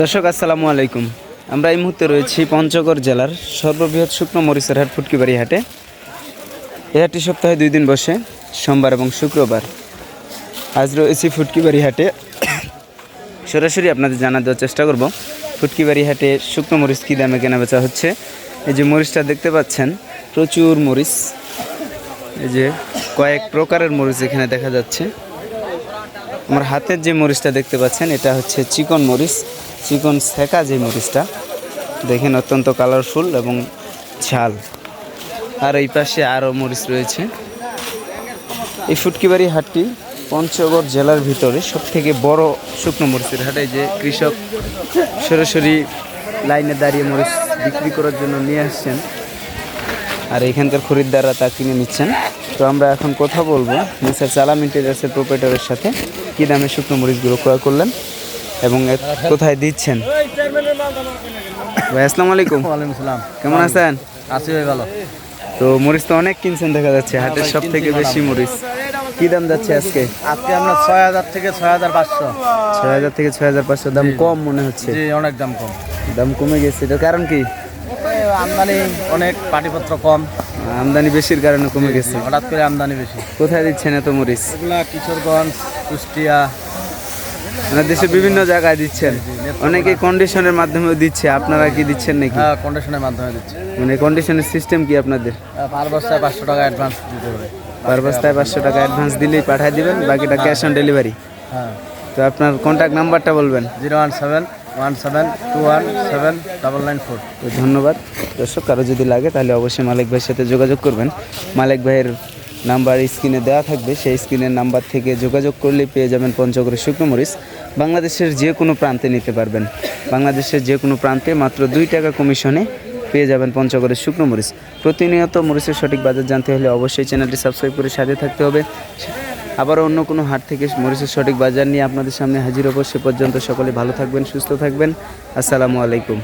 দর্শক, আসসালামু আলাইকুম। আমরা এই মুহূর্তে রয়েছি পঞ্চগড় জেলার সর্ববৃহৎ শুকনো মরিচের হাট, ফুটকিবাড়ি হাটে। এই হাটটি সপ্তাহে দুই দিন বসে, সোমবার এবং শুক্রবার। আজ রয়েছি ফুটকিবাড়ি হাটে। সরাসরি আপনাদের জানা দেওয়ার চেষ্টা করব, ফুটকিবাড়ি হাটে শুকনো মরিচ কী দামে কেনা বেচা হচ্ছে। এই যে মরিচটা দেখতে পাচ্ছেন, প্রচুর মরিচ। এই যে কয়েক প্রকারের মরিচ এখানে দেখা যাচ্ছে। আমার হাতের যে মরিচটা দেখতে পাচ্ছেন, এটা হচ্ছে চিকন মরিচ, চিকন সেকা যে মরিচটা। দেখেন অত্যন্ত কালারফুল এবং ঝাল। আর এই পাশে আরও মরিচ রয়েছে। এই ফুটকিবাড়ি হাটটি পঞ্চগড় জেলার ভিতরে সব থেকে বড় শুকনো মরিচের হাটে। যে কৃষক সরাসরি লাইনে দাঁড়িয়ে মরিচ বিক্রি করার জন্য নিয়ে আসছেন। আর এখানকার খরিদ্দাররা তা কিনে নিচ্ছেন। তো আমরা এখন কথা বলব মিস্টার চালাম ইন্টেরিয়ার্সের প্রোপাইটারের সাথে। কী দামে শুকনো মরিচগুলো ক্রয় করলেন এবং কোথায় দিচ্ছেন? ভাই আসসালামু আলাইকুম। ওয়ালাইকুম সালাম। কেমন আছেন? আছি ভাই ভালো। তো মরিচ তো অনেক কিনছেন দেখা যাচ্ছে হাটের সব থেকে বেশি মরিচ। কি দাম যাচ্ছে আজকে? আজকে আমরা ছয় হাজার থেকে ছয় হাজার পাঁচশো। ছয় হাজার থেকে ছয় হাজার পাঁচশো দাম কম মনে হচ্ছে। অনেক দাম কম। দাম কমে গেছে তো কারণ কি? আমদানি অনেক পাটিপত্র কম। আমদানি বেশির কারণে কমে গেছে। হঠাৎ করে আমদানি বেশি। কোথায় দিচ্ছেন এত মরিচ? এগুলা কিশোরগঞ্জ কুষ্টিয়া। মানে দেশের বিভিন্ন জায়গায় দিচ্ছেন। অনেকে কন্ডিশনের মাধ্যমে দিচ্ছে। আপনারা কি দিচ্ছেন নাকি? হ্যাঁ কন্ডিশনের মাধ্যমে দিচ্ছে। মানে কন্ডিশনের সিস্টেম কি আপনাদের? পার বস্তায় পাঁচশো টাকা অ্যাডভান্স দিতে হবে। পার বস্তায় পাঁচশো টাকা অ্যাডভান্স দিলেই পাঠিয়ে দিবেন বাকিটা ক্যাশ অন ডেলিভারি হ্যাঁ। তো আপনার কন্ট্যাক্ট নাম্বারটা বলবেন। Zero one seven one seven two one seven double nine four তো ধন্যবাদ। দর্শক, কারও যদি লাগে, তাহলে অবশ্যই মালিক ভাইয়ের সাথে যোগাযোগ করবেন। মালিক ভাইয়ের নাম্বার স্ক্রিনে দেওয়া থাকবে। সেই স্ক্রিনের নাম্বার থেকে যোগাযোগ করলে পেয়ে যাবেন পঞ্চগড়ের শুকনো মরিচ। বাংলাদেশের যে কোনো প্রান্তে নিতে পারবেন। বাংলাদেশের যে কোনো প্রান্তে মাত্র দুই টাকা কমিশনে পেয়ে যাবেন পঞ্চগড়ের শুকনো মরিচ। প্রতিনিয়ত মরিচের সঠিক বাজার জানতে হলে অবশ্যই চ্যানেলটি সাবস্ক্রাইব করে সাথে থাকতে হবে। আবার অন্য কোনো হাট থেকে মরিচের সঠিক বাজার নিয়ে আপনাদের সামনে হাজির হব। সে পর্যন্ত সকলে ভালো থাকবেন, সুস্থ থাকবেন। আসসালামু আলাইকুম।